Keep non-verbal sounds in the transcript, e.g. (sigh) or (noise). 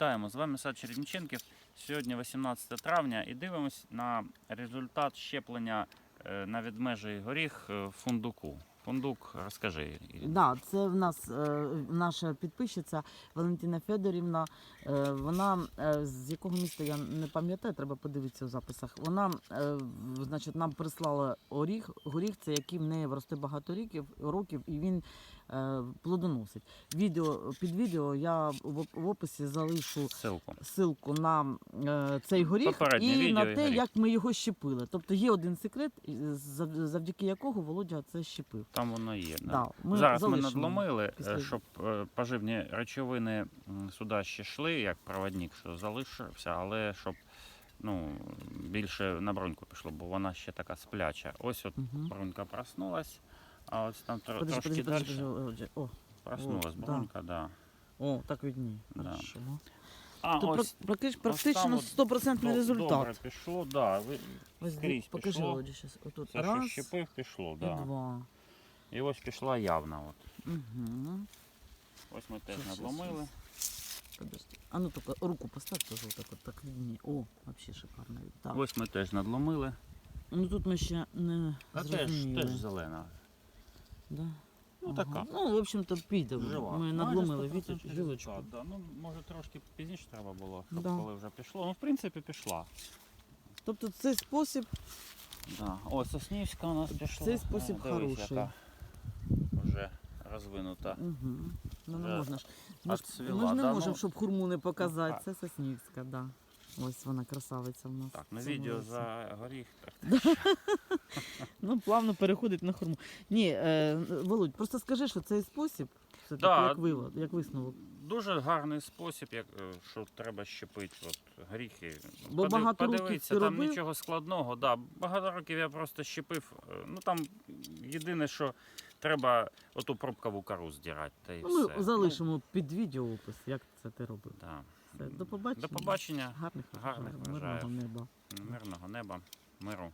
Вітаємо! З вами Сад Чередніченків. Сьогодні 18 травня і дивимось на результат щеплення е, на відмежий горіх е, фундуку. Фундук, розкажи. Да, це в нас е, наша підписчиця Валентина Федорівна. Вона з якого міста я не пам'ятаю, треба подивитися у записах. Вона значить, нам прислала оріх. Горіх це який в неї росте багато років, років і він плодоносить. Відео під відео я в, описі залишу Ссылку. ссылку на е, цей горіх Попереднє і відео на і те, горіх. як ми його щепили. Тобто є один секрет, зав- завдяки якого Володя це щепив. Там воно є. Да. Да, ми Зараз ми залишимо надломили, після- е, щоб е, поживні речовини м, сюди ще йшли, як проводник, що залишився, але щоб ну, більше на броньку пішло, бо вона ще така спляча. Ось от Мгм. бронька проснулась, а ось там тро- Подожди, трошки подожди, далі. подожди, подожди. О, Проснулась да. бронька, да. о, так видніє. Да. Хорошо. А, То ось прак- практи- там практично от стопроцентний до- результат. Добре пішло, да. ви- Ось скрізь покажи, пішло. Володя, щас. Отут Все, що раз щепив, пішло, і да. два. І ось пішла явна. От. Угу. Ось ми теж Щас, щас, надломили. Подожди. А ну только руку поставь тоже вот так вот, так виднее. О, вообще шикарно. Так. Ось ми теж надломили. Ну тут ми ще не А теж, зрозуміли. теж зелена. Да? Ну Ага. така. Ну, в общем-то, піде. Жива. Ми надломили 100% жилочку. результат, Да. Ну, може трошки пізніше треба було, щоб Да. коли вже пішло. Ну, в принципі, пішла. Тобто цей спосіб Да. О, Соснівська у нас пішла. Цей спосіб О, дивись, хороший. яка вже розвинута. Угу. Ну не Вже можна ж. Ми ж, ми ж не да, можемо, ну, щоб хурму не показати. так. Це Соснівська, да. Ось вона красавиця в нас. Так, на відео за горіх. Так. (laughs) Ну, плавно переходить на хурму. Ні, е, Володь, просто скажи, що цей спосіб, це Да. як, вивод, як висновок. Дуже гарний спосіб, як, е, що треба щепити от, горіхи. Бо багато років подивіться, ти там робив? нічого складного. Да, багато років я просто щепив. е, Ну там єдине, що треба оту пробкову кору здирати. Та і Ну, все. ми залишимо під відео опис, як це ти робив. Ну, да. Все, до побачення. До побачення. Гарних, Гарних мирного вважаю. неба. Мирного неба, миру.